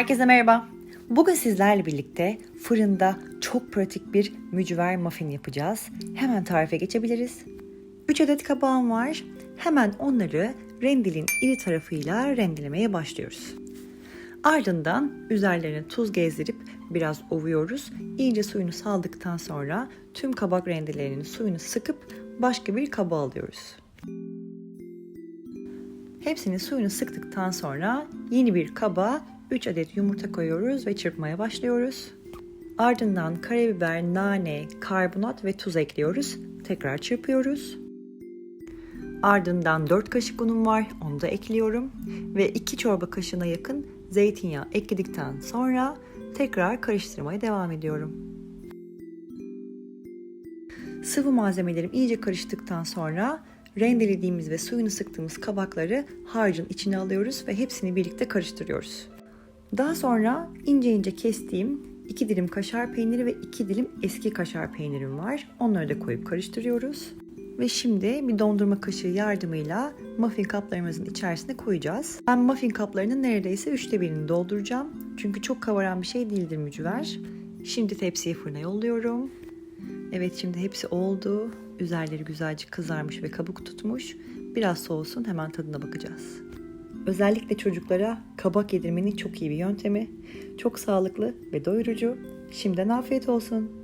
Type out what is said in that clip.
Herkese merhaba. Bugün sizlerle birlikte fırında çok pratik bir mücver muffin yapacağız. Hemen tarife geçebiliriz. 3 adet kabağım var. Hemen onları rendelin iri tarafıyla rendelemeye başlıyoruz. Ardından üzerlerine tuz gezdirip biraz ovuyoruz. İyice suyunu saldıktan sonra tüm kabak rendelerinin suyunu sıkıp başka bir kaba alıyoruz. Hepsinin suyunu sıktıktan sonra yeni bir kaba 3 adet yumurta koyuyoruz ve çırpmaya başlıyoruz. Ardından karabiber, nane, karbonat ve tuz ekliyoruz. Tekrar çırpıyoruz. Ardından 4 kaşık unum var. Onu da ekliyorum. Ve 2 çorba kaşığına yakın zeytinyağı ekledikten sonra tekrar karıştırmaya devam ediyorum. Sıvı malzemelerim iyice karıştıktan sonra rendelediğimiz ve suyunu sıktığımız kabakları harcın içine alıyoruz ve hepsini birlikte karıştırıyoruz. Daha sonra ince ince kestiğim 2 dilim kaşar peyniri ve 2 dilim eski kaşar peynirim var. Onları da koyup karıştırıyoruz. Ve şimdi bir dondurma kaşığı yardımıyla muffin kaplarımızın içerisine koyacağız. Ben muffin kaplarının neredeyse üçte birini dolduracağım. Çünkü çok kavaran bir şey değildir mücver. Şimdi tepsiye fırına yolluyorum. Evet şimdi hepsi oldu. Üzerleri güzelce kızarmış ve kabuk tutmuş. Biraz soğusun hemen tadına bakacağız. Özellikle çocuklara kabak yedirmenin çok iyi bir yöntemi. Çok sağlıklı ve doyurucu. Şimdiden afiyet olsun.